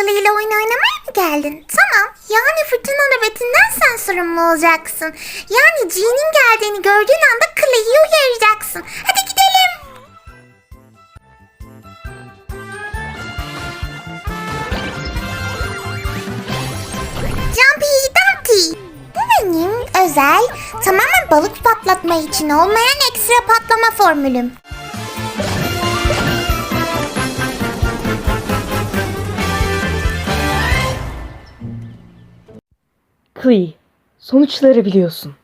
Kılıyla oyun oynamaya mı geldin? Tamam. Yani fırtına nöbetinden sen sorumlu olacaksın. Yani G'nin geldiğini gördüğün anda Kılıyı uyaracaksın. Hadi gidelim. Jumpy Dumpty. Bu benim özel, tamamen balık patlatma için olmayan ekstra patlama formülüm. Clee, sonuçları biliyorsun.